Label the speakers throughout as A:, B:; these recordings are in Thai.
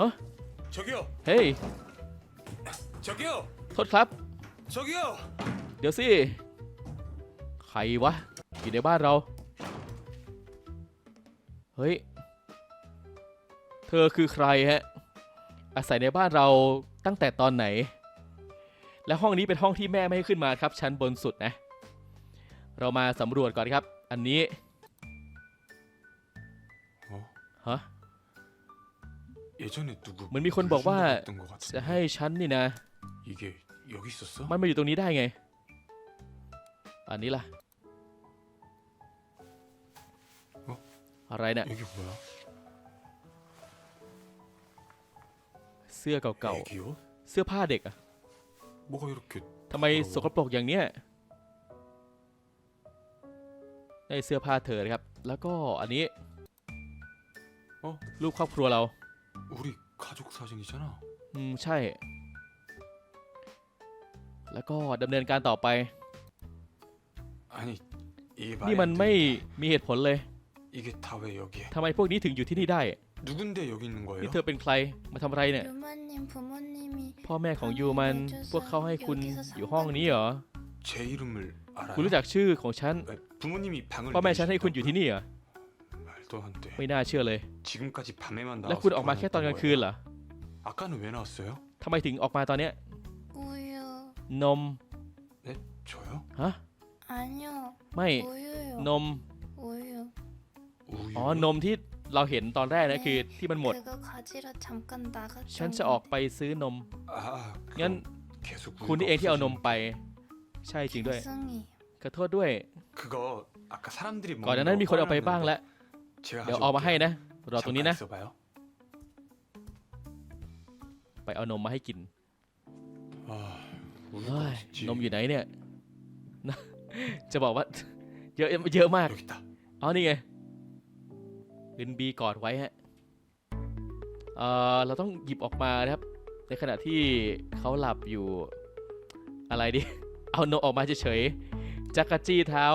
A: 어?
B: 저기요,
A: เฮ้ย
B: 저기요,
A: โทษครับ
B: 저기요.
A: เดี๋ยวสิ ใครวะ อยู่ในบ้านเรา เฮ้ย เธอคือใครฮะ อาศัยในบ้านเราตั้งแต่ตอนไหน และห้องนี้เป็นห้องที่แม่ไม่ให้ขึ้นมาครับ ชั้นบนสุดนะ เรามาสำรวจก่อนครับ อันนี้
B: 어?
A: ฮะ
B: 예전에 누구
A: เหมือนมีคนบอกว่าจะให้ฉันนี่นะ มันมาอยู่ตรงนี้ได้ไง อันนี้ล่ะ
B: อะ
A: ไรเนี่ยเสื้อเก่าๆ เสื้อผ้าเด็กอะทำไมสกปรกอย่างเนี้ยได้เสื้อผ้าเธอนะครับ แล้วก็อันนี้รูปครอบครัวเรา
B: 우리 가족 사진이잖아.
A: อืม ใช่ แล้วก็ดำเนินการต่อไป
B: 아니 이게
A: นี่
B: 말이
A: มัน
B: 안
A: ไม่
B: 되는데
A: มีเหตุผลเลย
B: 이게 다 왜 여기에?
A: ทำไมพวกนี้ถึงอยู่ที่นี่ได้
B: 누군데 여기 있는 거예요?
A: นี่เธอเป็นใคร มาทำอะไรเนี่ย
C: 유마님 부모님이
A: พ่อแม่ของยูมัน พวกเขาให้คุณอยู่ห้องนี้เหรอ
B: 제 이름을 알아요?
A: คุณรู้จักชื่อของฉัน
B: 에, 부모님이 방을
A: พ่อแม่ฉันให้คุณอ
B: 내주셨다고요?
A: ยู่ที่นี่เหรอ
B: 말도 안 돼.
A: ไม่น่าเชื่อเลย
B: 지금까지 밤에만
A: แล้ว
B: 나와서
A: คุณออกมาแค่ตอนกลางคืนเหรอ
B: 아까는 왜 나왔어요?
A: ทำไมถึงออกมาตอนเนี้ย
C: 우유
A: นม
B: 저요?
A: ฮะ
C: 아니요
A: ไม่
C: 우유요
A: นม
C: 우유
B: 우유.
A: อ๋อ นมที่เราเห็นตอนแรกนะคือที่มันหมด
C: 그거 가지러 잠깐 나갔던
A: ฉันจะออกไปซื้อนม
B: 아,
A: งั้น
B: 그럼 계속
A: คุณ
B: 우유가
A: นี่เองที่เอานม
B: 없어지는
A: ไป ใช่จริงด้วย
C: 죄송해요
A: ขอโทษด้วย
B: 그거 아까 사람들이
A: ก่อนหน้านั้นมีคนเอาไปบ้างแล้ว
B: 제가
A: เดี๋ยวเอามาให้นะรอตรงนี้นะ ไปเอานมมาให้กินเฮ้ยนมอยู่ไหนเนี่ย จะบอกว่า เยอะเยอะมาก เอานี่ไงลินบีกอดไว้ฮะเออเราต้องหยิบออกมานะครับ ในขณะที่เขาหลับอยู่อะไรดิ เอานมออกมาเฉยๆจักรจี้เท้า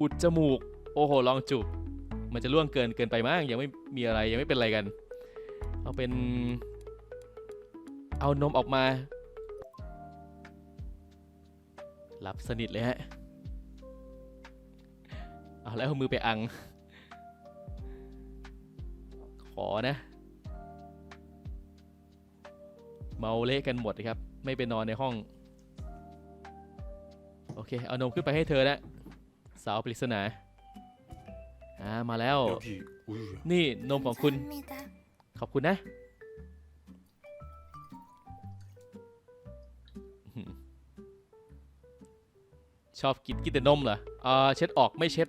A: อุดจมูก โอ้โห ลองจูบ มันจะล่วงเกินเกินไปมั้งยังไม่มีอะไรยังไม่เป็นอะไรกัน เอาเป็น เอานมออกมาหลับสนิทเลยฮะเอาแล้วมือไปอัง ขอนะ เมาเละกันหมดนะครับ ไม่ไปนอนในห้อง โอเค เอานมขึ้นไปให้เธอนะสาวปริศนา อ่า มาแล้ว
B: 여기 우유야.
A: นี่นมของคุณ
C: 감사합니다
A: ขอบคุณนะ ชอบกินกินแต่นมเหรออ่าเช็ดออกไม่เช็ด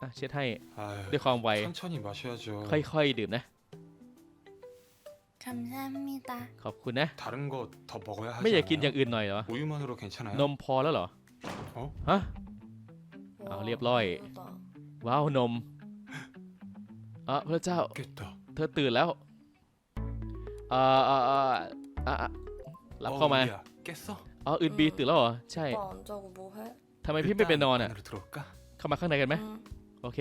A: อ่ะ เช็ดให้
B: 아유,
A: ด้วยความไว
B: 천천히 마셔야죠.
A: ค่อยๆ ดื่มนะ
C: 감사합니다
A: ขอบคุณนะ
B: 다른 거 더 먹어야 하지
A: ไม่อยากกินอ
B: 않아요?
A: ย่างอื่นหน่อยเหรอ
B: 우유만으로 괜찮아요?
A: นมพอแล้วเหรอ
B: เอ้า
A: ฮะ เอาเรียบร้อย ว้าวนมอะพระเจ้า เธอตื่นแล้วอ่าอ่าอ่าหลับเข้ามาอ๋ออื่นบีตื่นแล้วเหรอ ใช่ทำไมพี่ไม่ไปนอนอะ เข้ามาข้างในกันไหมโอเค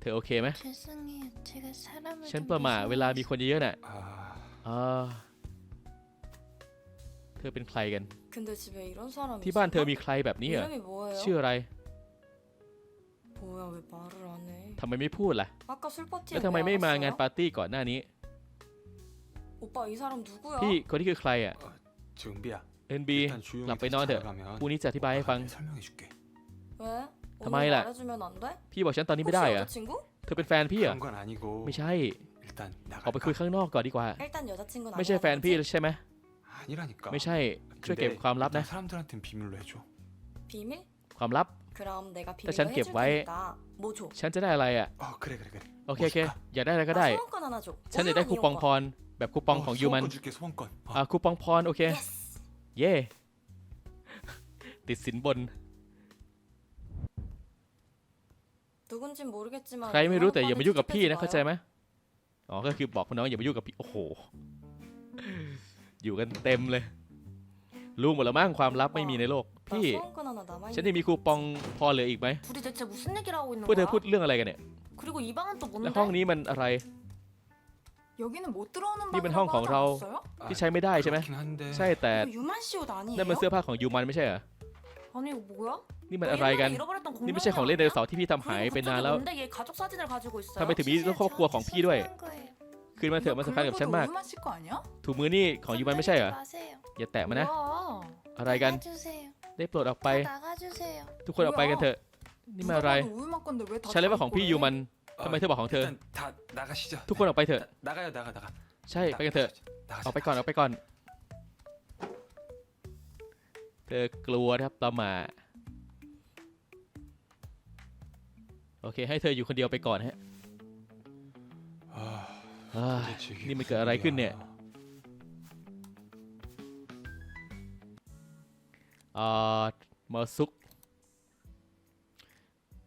A: เธอโอเคไหมฉันประมาเวลามีคนเยอะๆน่ะอ่า เธอเป็นใครกัน ที่บ้านเธอมีใครแบบนี้เหรอชื่ออะไรทำไมไม่พูดล่ะแล้วทำไมไม่มางานปาร์ตี้ก่อนหน้านี้พี่คนที่คือใครอะเอ็นบี
B: หลับ
A: ไป
B: น
A: อนเถ
B: อะ
A: พรุ่งนี้จะอธิบายให้ฟัง
D: ทำไมล่ะ
A: พี่บอกฉันตอนนี้ไม่ได้อะเธอเป็นแฟนพี่เหรไม่ใช่ ออกไปคุยข้างนอกก่อนดีกว่า ไม่ใช่แฟนพี่ใช่ไหม
B: 아니라니까.
A: ไม่ใช่ ช่วยเก็บ
B: 근데
A: ความลับ
B: 일단
A: นะ
B: 사람들한텐 비밀로 해줘.
D: 비밀?
A: ความลับ
D: 그럼 내가 비밀로
A: 전
D: 해줄
A: 갭 와해.
D: 테니까 뭐 줘?
A: ฉันจะได้อะไรอ่ะ
B: 어 그래 그래 그래.
A: โอเคโอเค
B: 뭐 줄까?
A: อยากได้อะไรก็ได้
D: 나 소원권 하나 줘.
A: ฉันอยากได้คูปองพร แบบคูปองของยูมัน
B: 소원권 줄게 소원권. 어.
A: อ่าคูปองพรโอเค
D: 예스.
A: เย่ ติดสินบน
D: 누군진 모르겠지만
A: ใครไม่รู้
D: 이런
A: แต่อย่ามายุ่งกับพี่นะ
D: 오빠는
A: เข้าใจไหมอ๋อ ก็คือบอกน้องอย่ามายุ่งกับพี่ โอ้โห อยู่กันเต็มเลย รู้หมดแล้วมั้งความลับไม่มีในโลก พี่ ฉันยังมีคูปองพอเหลืออีกไหมพวกเธอพูดเรื่องอะไรกันเนี่ย แล้วห้องนี้มันอะไร
E: นี่เป็
A: น
E: ห้อ
A: งขอ
E: งเรา
A: ที่ใช้ไม่ได้ใช่ไหม ใช่แต่นั่นมันเสื้อผ้าของยูมันไม่ใช่เหรอ นี่มันอะไรกัน นี่ไม่ใช่ของเล่นไดโนเสาร์ที่พี่ทำหายไปนานแล้วทำไมถึงมีรูปครอบครัวของพี่ด้วย คืนมาเถอะมันสำคัญกับฉันมาก ถูมือนี่ของยูมันไม่ใช่เหรอ อย่าแตะมันนะ อะไรกัน ได้ปลดออกไป ทุกคนออกไปกันเถอะ นี่มาอะไร ฉันเลยว่าของพี่ยูมันทำไมเธอบอกของเธอ ทุกคนออกไปเถอะ ใช่ ไปกันเถอะ ออกไปก่อน ออกไปก่อน เธอกลัวครับต่อมาโอเค ให้เธออยู่คนเดียวไปก่อนฮะ นี่มันเกิดอะไรขึ้นเนี่ยเอ่อเมอร์ซุก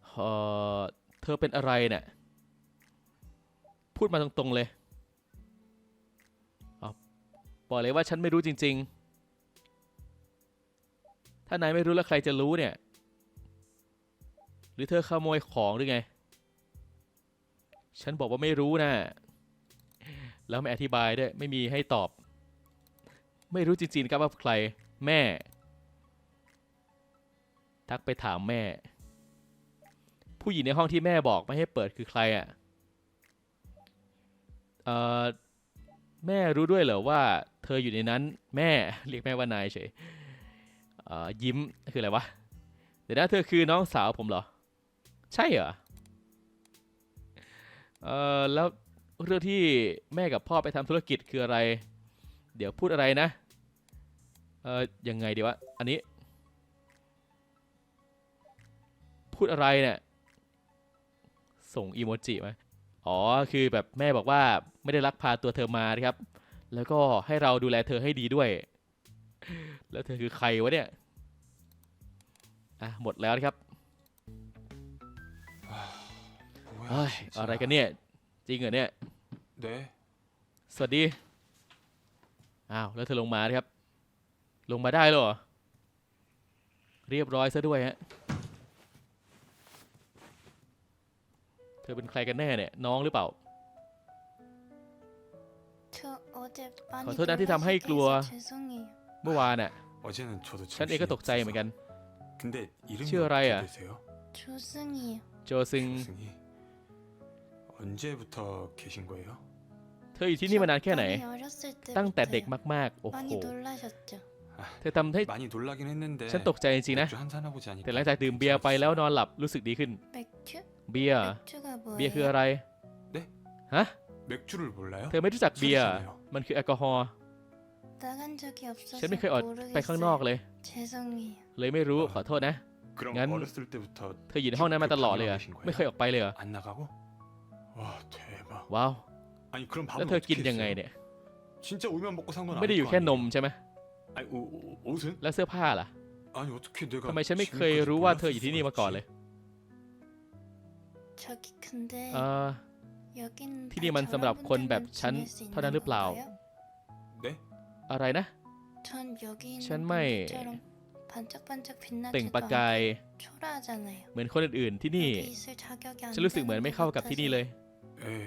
A: เอ่อเธอเป็นอะไรเนี่ยพูดมาตรงๆเลยบอกเลยว่าฉันไม่รู้จริง ๆ ถ้านายไม่รู้แล้วใครจะรู้เนี่ย หรือเธอขโมยของหรือไง ฉันบอกว่าไม่รู้นะ่ะ แล้วไม่อธิบายด้วยไม่มีให้ตอบ ไม่รู้จริงๆครับว่าใครแม่ ทักไปถามแม่ ผู้หญิงในห้องที่แม่บอกไม่ให้เปิดคือใครอะ่ะเอ่อแม่รู้ด้วยเหรอว่า เธออยู่ในนั้นแม่เรียกแม่ว่านายเฉยเอ่อยิ้มคืออะไรวะเดี๋ยวนะเธอคือน้องสาวผมเหรอ ใช่เหรอเอ่อแล้ว เรื่องที่แม่กับพ่อไปทำธุรกิจคืออะไร เดี๋ยวพูดอะไรนะ เอ่อ ยังไงดีวะ อันนี้ พูดอะไรเนี่ย ส่งอีโมจิไหมอ๋อ คือแบบแม่บอกว่าไม่ได้รักพาตัวเธอมาครับ แล้วก็ให้เราดูแลเธอให้ดีด้วย แล้วเธอคือใครวะเนี่ย อะ หมดแล้วครับอะไรกันเนี่ย จริงเหรอเนี่ย
B: เด้
A: สวัสดี อ้าว แล้วเธอลงมาดิครับ ลงมาได้หรอ เรียบร้อยซะด้วยฮะ เธอเป็นใครกันแน่เนี่ย น้องหรือเปล่า
C: ขอโท
A: ษนะที่ทำให้กลัว เมื่อวานน่ะ ฉันเองก็ตกใจเหมือนกัน
B: ชื่ออะ
C: ไรอะ
A: โจซึง
B: 언제부터 계신 거예 요?
A: เธออยู่ที่นี่มานานแค่ไหนตั้งแต่เด็ก
C: 때부 터.
A: มากๆ โอ้โห
C: 많이 놀 라.
A: เธอทำให้ฉันตกใจจริงๆนะแต่หลังจากดื่มเบียร์ไปแล้วนอนหลับรู้สึกดีขึ้น?เบียร์เบียร์คืออะ?ไร
B: เฮะ?
A: เธอไม่รู้จักเบียร์ มันคือแอลกอฮอล์ฉันไม่เคยออกไปข้างนอก.เลย.เลยไม่รู้ขอโทษนะ
B: งั้-น
A: เธออยู่ในห้องนั้นมาตลอดเลยไม่เคยออกไปเลยอ
B: 와 대 박.
A: ว้าว
B: 아니 그럼
A: แล้ว
B: 밥은
A: เธอกิน
B: 어떻게
A: ยังไง
B: 했어 요?
A: เนี่ย
B: 진짜 오면 먹고 산건
A: ไม่ได้อยู่
B: 아니고
A: แค่น
B: 아니에 요?
A: มใช่ไหม
B: 아니 오, 오, 옷 은?
A: แล้วเสื้อผ้าล่ะ
B: 아니 어떻게 내가
A: ทำไมฉันไม่เคย
B: 지금까지
A: รู้ว่าเธออยู่ที่นี่มาก่อนเลย 몰랐을
C: 저기근데
A: เอ่อ
C: 여긴
A: 다 티니만 저런 삼랍 건 분들만 맵 전-
C: 지낼 수
A: 있는 터널 건가 요? 루플
C: 라 우. 수가 있 지?
B: 네?
A: อะไรนะ
C: 전 여기 있는
A: 전마에
C: 분들처럼 반짝반짝
A: เต่ง
C: 빛나지도
A: ประกาย
C: 않고 초라하잖아 요.
A: เหมือนคนอื่นๆที่นี่
C: 여기 있을 자격이 안
A: ฉันรู้สึกเหมือนไม่เข้ากับที่นี่เลย เออ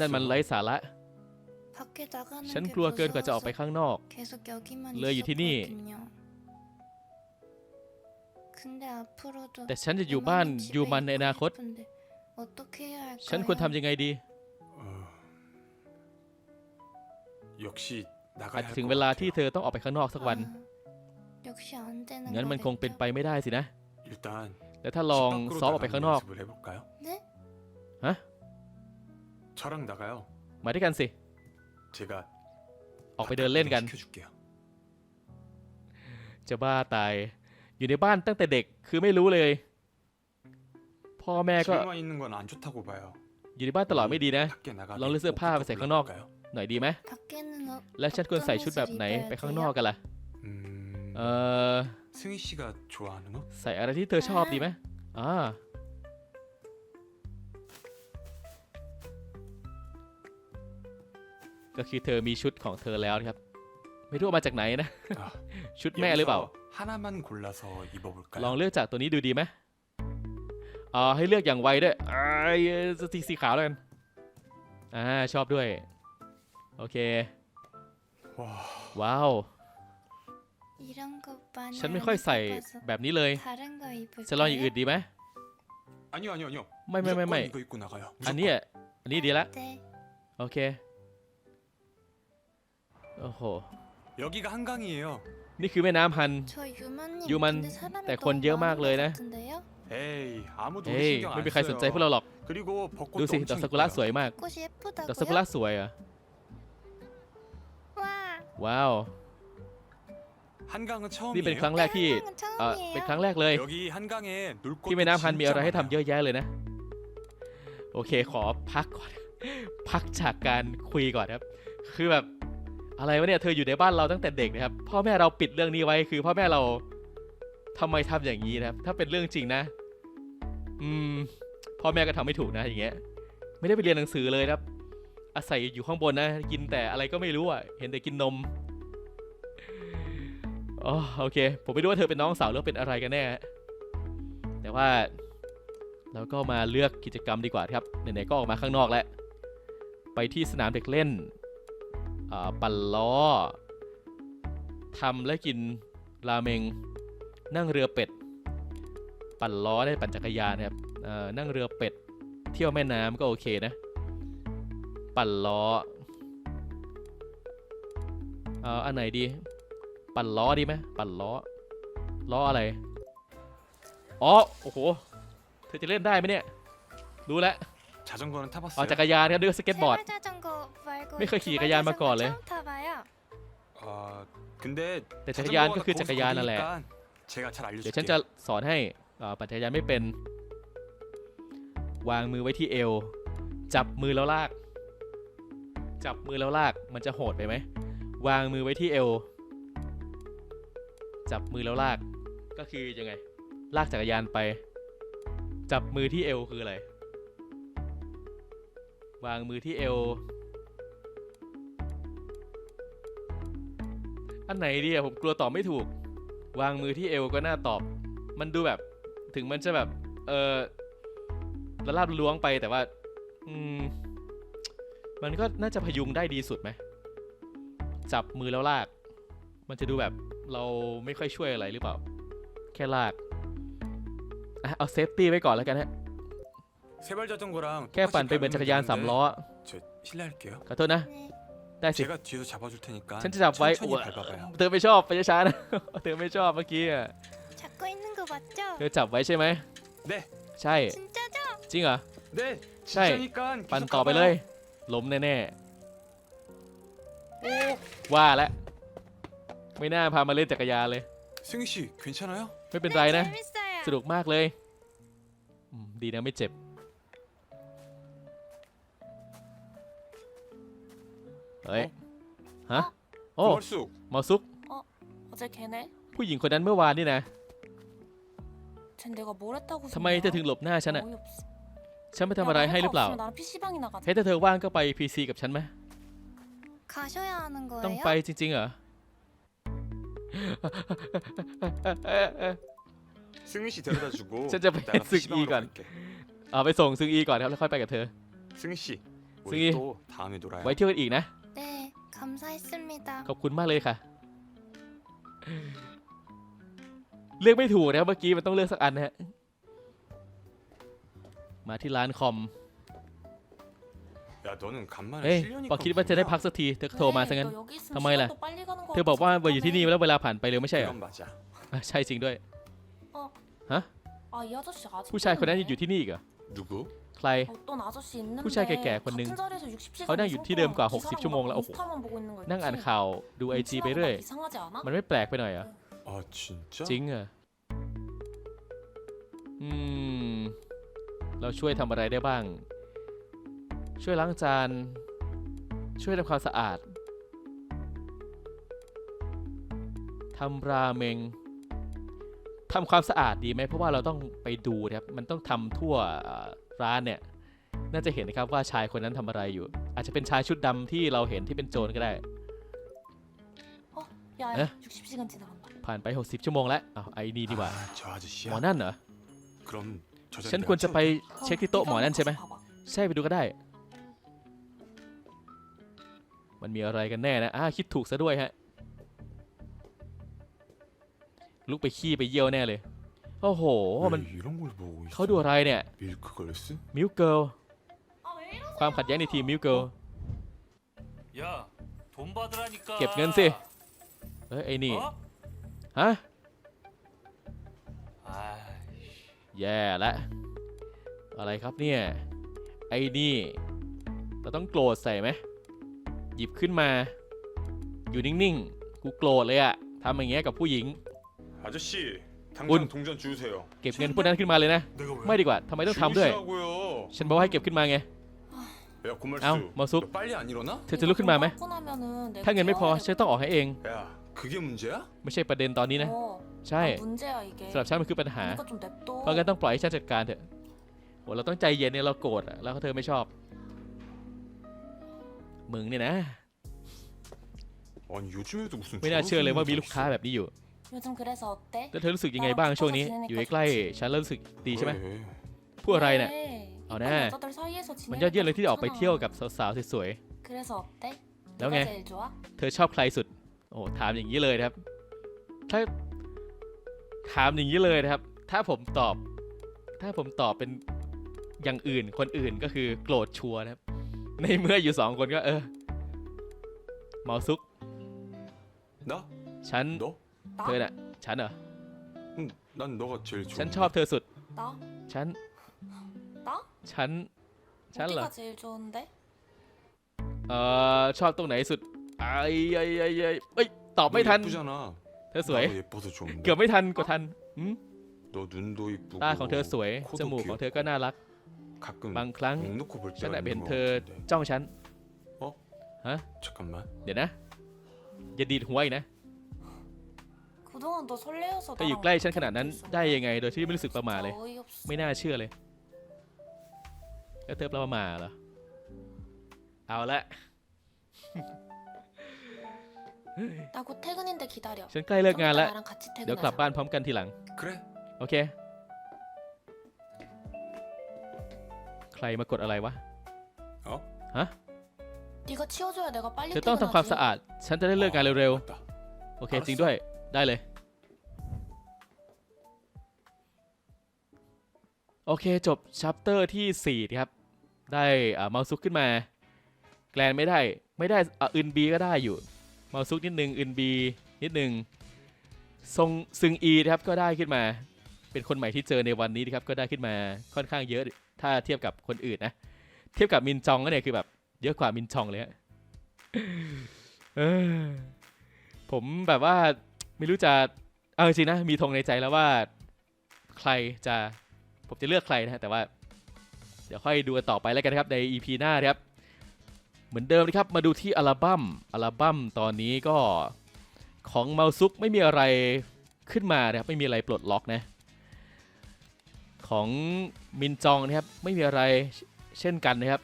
A: นั่นมันไร้สาระ ฉันกลัวเกินกว่าจะออกไปข้างนอก
C: เล
A: ยอยู่ที่นี่ แต่ฉันจะอยู่บ้านอยู่มันในอนาคต ฉันควรทำยังไงดีอาจจะถึงเวลาที่เธอต้องออกไปข้างนอกสักวัน งั้นมันคงเป็นไปไม่ได้สินะ แต่ถ้าลองซ้อมออกไปข้างนอก
B: 저랑 나가요.
A: มาด้วยกันสิ
B: 제가
A: ออกไปเดินเล่นกัน
B: 시켜줄게요.
A: จะบ้าตาย อยู่ในบ้านตั้งแต่เด็กคือไม่รู้เลย พ่อแม่ก็
B: 집에만 있는 건 안 좋다고 봐요.
A: อยู่ในบ้านตลอดไม่ดีนะ
B: 밖에 나가.
A: 런 르스 파ใส่ข้างนอก หน่อยดีไหม
C: 밖에는 어,
A: แล้วฉันควรใส่ชุดแบบไหนไปข้างนอกกันล่ะ
B: 음...
A: เออ
B: 승희 씨가 좋아하는 옷?
A: ใส่อะไรที่เธอชอบดีไหมอ่า ก็คือเธอมีชุดของเธอแล้วครับ ไม่รู้มาจากไหนนะ ชุดแม่หรือเปล่า ลองเลือกจากตัวนี้ดูดีไหมอ่าให้เลือกอย่างไวด้วยไอ้สีสีขาวแล้วกัน อ่า ชอบด้วย โอเค ว้าว ฉันไม่ค่อยใส่แบบนี้เลยจะลองอย่างอื่นดีไหมไม่ไม่ไม่ไม่อันนี้อันนี้ดีละ โอเค โอ้โห
B: 여기가 한강이에요
A: นี่คือแม่น้ำฮัน
C: 저 유만님
A: 유만,
C: 근데 사람이
A: 때
C: 너무
A: 건เยอะ
C: 많은
A: มากเลย
C: 것
A: นะ
C: 같은데요?
B: 에이 아무도 우리
A: เฮ้ย
B: 신경
A: ไม่
B: 안
A: มีใครสนใจพวกเรา
B: 써요
A: หรอก
B: 그리고
A: ดู
B: 벚꽃도
A: สิ ดอก
B: 엄청
A: ซากุระส
B: 이뻐요
A: วยมาก
C: 꽃이 예쁘다고요?
A: ดอกซากุระสวยเหรอ่ะ
C: 와,
A: ว้าว
B: 한강은
A: นี่เป็น
B: 처음이에요
A: ครั้งแรกที่
C: 한강은
A: เอ่อ
C: 처음이에요.
A: เป็นครั้งแรกเลย
B: 여기 한강에 놀 곳도
A: ที่แม่น้ำฮันมีอะไรให้ทำ
B: 진짜
A: เยอะแยะเลยนะ โอเคขอพักก่อน พักจากการคุยก่อนครับ คือแบบ อะไรวะเนี่ยเธออยู่ในบ้านเราตั้งแต่เด็กนะครับพ่อแม่เราปิดเรื่องนี้ไว้คือพ่อแม่เราทำไมทำอย่างนี้นะครับ ถ้าเป็นเรื่องจริงนะ อืม พ่อแม่ก็ทำไม่ถูกนะอย่างเงี้ย ไม่ได้ไปเรียนหนังสือเลยครับ อาศัยอยู่ข้างบนนะ กินแต่อะไรก็ไม่รู้อะ เห็นแต่กินนมอ๋อโอเค ผมไม่รู้ว่าเธอเป็นน้องสาวหรือเป็นอะไรกันแน่ แต่ว่าเราก็มาเลือกกิจกรรมดีกว่าครับ ไหนๆก็ออกมาข้างนอกแล้ว ไปที่สนามเด็กเล่น ปั่นล้อทำและกินราเมง นั่งเรือเป็ด ปั่นล้อได้ปั่นจักรยานครับนั่งเรือเป็ด เที่ยวแม่น้ำก็โอเคนะ ปั่นล้ออันไหนดี ปั่นล้อดีไหมปั่นล้อ ล้ออะไร อ๋อ โอ้โห เธอจะเล่นได้ไหมเนี่ย รู้แล้วอ๋อจักรยานครับด้วยสเก็ตบอร์ด
C: 세발 자전거 말고
A: 왜 그렇게
C: 두발
A: 야간
C: 자전거
A: 맞고 할래?
C: 처음 타봐요.
B: 아 근데
A: 네, 자전거
B: 자전거가
A: 그
B: 거기서
A: 자전거 하나래.
B: 거기니까 제가 잘
A: เดี๋ยวฉันจะ
B: 알려줄게요
A: สอนให้อ่าปั่นจักรยานไม่เป็น วางมือไว้ที่เอว จับมือแล้วลาก จับมือแล้วลาก มันจะโหดไปไหม วางมือไว้ที่เอว จับมือแล้วลาก ก็คือยังไง ลากจักรยานไป จับมือที่เอวคืออะไร วางมือที่เอว อันไหนดีอะผมกลัวตอบไม่ถูก วางมือที่เอวก็น่าตอบ มันดูแบบถึงมันจะแบบ เออละลาบล้วงไปแต่ว่า อืม มันก็น่าจะพยุงได้ดีสุดไหมจับมือแล้วลาก มันจะดูแบบเราไม่ค่อยช่วยอะไรหรือเปล่า แค่ลากเอาเซฟตี้ไว้ก่อนแล้วกันฮะ แค่ปั่นไปเหมือนจักรยานสามล้อ ขอโทษนะ ได้สิ
B: 제가 뒤에서 잡아줄 테니까
A: ฉันจะจับไว้
B: 천천히
A: โอ้ย
B: 밟아봐요
A: เธอไม่ชอบไปช้าๆนะ เธอไม่ชอบเมื่อกี้อะ
C: 잡고 있는 거 맞죠?
A: เธอจับไว้ใช่ไหม
B: 네
A: ใช่
C: 진짜죠?
A: จริงเหรอ
B: 네
A: 샤이,
B: 진짜니까
A: ปั่น
B: 계속
A: ต่อไป
B: 가봐요.
A: เลย ล้มแน่ๆว่าแล้ว ไม่น่าพามาเล่นจักรยานเลย
B: 승희 씨 괜찮아요?
A: ไม่เป็นไรนะ
C: 재밌어요.
A: สนุกมากเลยอืมดีนะไม่เจ็บ เฮ้ย ฮะ โอ้
B: 고말숙
A: หมอซุก
D: 어제 걔네?
A: ผู้หญิงคนนั้นเมื่อวานนี่นะ
D: 쟨 내가 뭘 했다고
A: ทำไมเธอถึงหลบหน้าฉันอะ
D: 어이없어.
A: ฉันไปทำอะไรให้หรือเปล่า
D: 야, 나랑 PC방이나 가자.
A: เฮ้ยถ้าเธอว่างก็ไป PC กับฉันไหม
C: 가셔야 하는
A: ต้อง
C: 거예요?
A: ไปจริงๆเหรอ
B: 승희 씨 데려다주고
A: 진짜
B: 나가
A: 뱃속
B: PC방으로
A: 이관.
B: 갈게
A: เอาไปส่งซึงอีก่อนครับแล้วค่อยไปกับเธอ
B: 승희 씨
A: 승희.
B: 우리 또 다음에 놀아요
A: ไว้เที่ยวกันอีกนะ
C: 네, 감사했습니다.
A: ขอบคุณมากเลยค่ะ เลือกไม่ถูกนะครับเมื่อกี้มันต้องเลือกสักอันนะฮะ มาที่ร้านคอม
B: 야 너는 간만에
A: เฮ้ย
B: 실려니까
A: พอคิดว่าจะได้พักสักทีเธอก็โทรมาซะงั้น
D: 너 여기 있으면
A: 정말 라.
D: 시간도 빨리 가는 거
A: เธอบอกว่า
D: 같아서
A: มาอยู่ที่นี่
D: 답답해.
A: แล้วเวลาผ่านไปเร็วไม่ใช่เหรอ
B: 그건 맞아
A: อ่ะใช่จริงด้วย
D: 아, 이 아저씨 아직
A: ผู้ชายคนนั้นยังอยู่ที่นี่อีกเหรอ
B: 누구?
A: ใคร
D: 어떤 아저씨 있는데
A: ผู้ชายแก่ๆคนหนึ่ง
D: 같은 자리에서 60시간
A: เขานั่งอยู่ที่เดิมกว่า
D: 있을
A: 60
D: 거야.
A: ชั่วโมงแล้วโอ้โห
D: 인스타만 보고 있는 거
A: นั่งอ่าน
D: 있지?
A: ข่าวดูไอจีไปเรื่อย
D: 이상하지 않아?
A: มันไม่แปลกไปหน่อยเหรอ
B: 아 진짜?
A: จริงเหรอ อืม เราช่วยทำอะไรได้บ้าง ช่วยล้างจาน ช่วยทำความสะอาด ทำราเมง ทำความสะอาดดีไหม เพราะว่าเราต้องไปดูนะครับ มันต้องทำทั่วเอ่อ ร้านเนี่ยน่าจะเห็นนะครับว่าชายคนนั้นทำอะไรอยู่ อาจจะเป็นชายชุดดำที่เราเห็นที่เป็นโจรก็ได้ผ่านไป 60 ชั่วโมงแล้วอ้าวไอ้นี่ดีกว่าหมอนั่นเหรอฉันควรจะไปเช็คที่โต๊ะหมอนั่นใช่ไหมใช่ไปดูก็ได้ มันมีอะไรกันแน่นะอ่าคิดถูกซะด้วยฮะลุกไปขี้ไปเยี่ยวแน่เลย โอ้โห มัน
B: 왜 이런 걸 보고 있어?
A: เขาดูอะไรเนี่ย
B: 밀크 걸스?
A: มิวเกิล
D: 아, 왜 이러세요?
A: ความขัดแย้งในทีมมิวเกิล
F: 야, 돈 받으라니까.
A: เก็บเงินสิ เอ้ยไอ้นี่
F: 어?
A: ฮะ
F: 아이씨.
A: แย่ละอะไรครับเนี่ย ไอ้นี่ เราต้องโกรธใส่ไหม หยิบขึ้นมา อยู่นิ่งๆ กูโกรธเลยอะทำอย่างเงี้ยกับผู้หญิง
B: 아저씨
A: 운.
B: 당장 동전 주세요.
A: เก็บเงินพวกนั้นขึ้นมาเลยนะ
B: 내가 왜?
A: ไม่ดีกว่าทำไมต้องทำด้วย
B: 주시라고요.
A: ฉันบอกว่าให้เก็บขึ้นมาไง
B: 야 고말수.
A: 아우, 마숙.
B: 너 빨리 안 일어나?
A: เธอจะลุกขึ้นมาไหม
D: 받고 나면은 내가
A: ถ้าเงินไม่พอ
D: 깨워야
A: ฉันต้องออกให้เอง
B: 야 그게 문제야?
A: ไม่ใช่ประเด็นตอนนี้นะ
D: 어,
A: ใช่
D: 아, 문제야 이게.
A: สำหรับฉันมันคือปัญหา
D: 그러니까 좀 냅둬.
A: เพราะงั้นต้องปล่อยให้ฉันจัดการเถอะโหเราต้องใจเย็นเนี่ยเราโกรธอะแล้วเธอไม่ชอบ มึงเนี่ยนะ
B: 아니 요즘에도 무슨
A: ไม่น่าเชื่อเลยว่ามี
B: 저런
A: ลูกค้า
B: 사람이
A: แบบนี้อยู่
D: 요즘 그래서 어때?
A: แล้วเธอรู้สึกยังไงบ้างช่วงนี้ อยู่ใกล้ๆฉันแล้วรู้สึกดีใช่ไหมผู้อะไรเนี่ย
D: เอาแน่
A: มันยอดเยี่ยมเลยที่ออกไปเที่ยวกับสาวๆสวย
D: ๆ
A: แล้วไง เธอชอบใครสุด โอ้ถามอย่างนี้เลยครับ ถ้าถามอย่างนี้เลยนะครับ ถ้าผมตอบ ถ้าผมตอบเป็นอย่างอื่นคนอื่นก็คือโกรธชัวนะครับ ในเมื่ออยู่สองคนก็เออเมาซุกฉัน เธอน่ะ ฉันเหรอ
B: 응, 난 너가 제일 좋아.
A: ฉันชอบเธอสุด
D: 나?
A: ฉัน
D: 나?
A: ฉัน ฉันเหรอ
D: 어디가 제일 좋은데?
A: เอ่อ ชอบตรงไหนสุดไอ้ไอ้ไอ้ไอ้เอ้ย ตอบ
B: 너
A: ไม่ทัน
B: 예쁘잖아.
A: เธอสวย
B: 나도 예뻐서 좋은데.
A: เกือบไม่ทันกดทันหืม
B: 너 눈도 이쁘고.
A: ตาของเธอสวย
B: 코도
A: จมูกของเธอ
B: 귀엽고.
A: ก็น่ารัก
B: 가끔
A: บางครั้ง
B: 목 놓고 볼
A: ฉัน
B: 때가
A: แอบเห็น
B: 있는
A: เธ
B: 것
A: อ
B: 같은데.
A: จ้องฉัน
B: 잠깐만.
A: เดี๋ยวนะ อย่าดีดหัวอีกนะ
D: เธ
A: ออยู่ใกล้ฉันขนาดนั้นได้ยังไง โดยที่ไม่รู้สึกประมาเลย ไม่น่าเชื่อเลย แล้วเธอประมาเหรอ เอาละฉันใกล้เลิกงานแล้ว เดี๋ยวกลับบ้านพร้อมกันทีหลัง โอเค ใครมากดอะไรวะ
D: ฮะ
A: เธอต้องทำความสะอาด ฉันจะได้เลิกงานเร็วๆ โอเค จริงด้วย ได้เลย โอเคจบชัปเตอร์ที่ 4 ครับ ได้เมาซุกขึ้นมา แกลนไม่ได้ไม่ได้อึนบีก็ได้อยู่ เมาซุกนิดนึงอึนบีนิดนึงทรงซึงอีนะครับก็ได้ขึ้นมา เป็นคนใหม่ที่เจอในวันนี้นะครับก็ได้ขึ้นมาค่อนข้างเยอะ ถ้าเทียบกับคนอื่นนะ เทียบกับมินจองก็เนี่ยคือแบบเยอะกว่ามินจองเลยฮะผมแบบว่า ไม่รู้จะเอาจริงนะ มีธงในใจแล้วว่าใครจะผมจะเลือกใครนะแต่ว่า เดี๋ยวค่อยดูกันต่อไปแล้วกันนะครับใน EP หน้านะครับ เหมือนเดิมนะครับมาดูที่อัลบั้มอัลบั้มตอนนี้ก็ของเมาซุกไม่มีอะไรขึ้นมานะครับไม่มีอะไรปลดล็อกนะ ของมินจองนะครับไม่มีอะไรเช่นกันนะครับ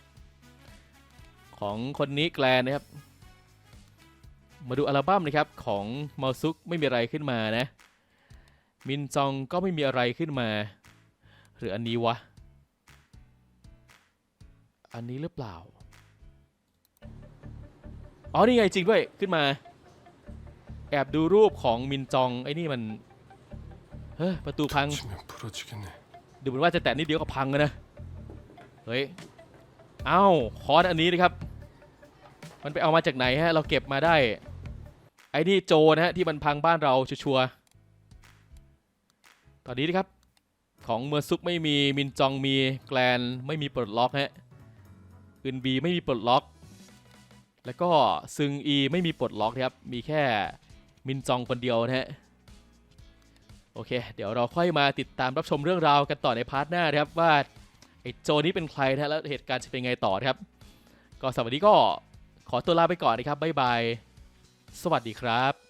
A: ของคนนี้แกลนะครับ มาดูอัลบั้มนะครับของมอซุกไม่มีอะไรขึ้นมานะ มินจองก็ไม่มีอะไรขึ้นมา หรืออันนี้วะ อันนี้หรือเปล่า อ๋อ นี่ไงจริงด้วย ขึ้นมา แอบดูรูปของมินจอง ไอ้นี่มัน เฮ้ประตูพัง ดูเหมือนว่าจะแตะนิดเดียวก็พังเลยนะ เฮ้ยอ้าวคอนอันนี้นะครับมันไปเอามาจากไหนฮะ เราเก็บมาได้ ไอ้นี่โจนะฮะที่มันพังบ้านเราชัวร์ๆตอนนี้นะครับของเมอร์ซุกไม่มีมินจองมีแกลนไม่มีปลดล็อกฮะอึนบีไม่มีปลดล็อก แล้วก็ซึงอีไม่มีปลดล็อกนะครับมีแค่มินจองคนเดียวนะฮะโอเค เดี๋ยวเราค่อยมาติดตามรับชมเรื่องราวกันต่อในพาร์ทหน้านะครับว่าไอ้โจนี้เป็นใครนะแล้วเหตุการณ์จะเป็นไงต่อนะครับ ก็สำหรับวันนี้ก็ขอตัวลาไปก่อนนะครับบ๊ายบาย สวัสดีครับ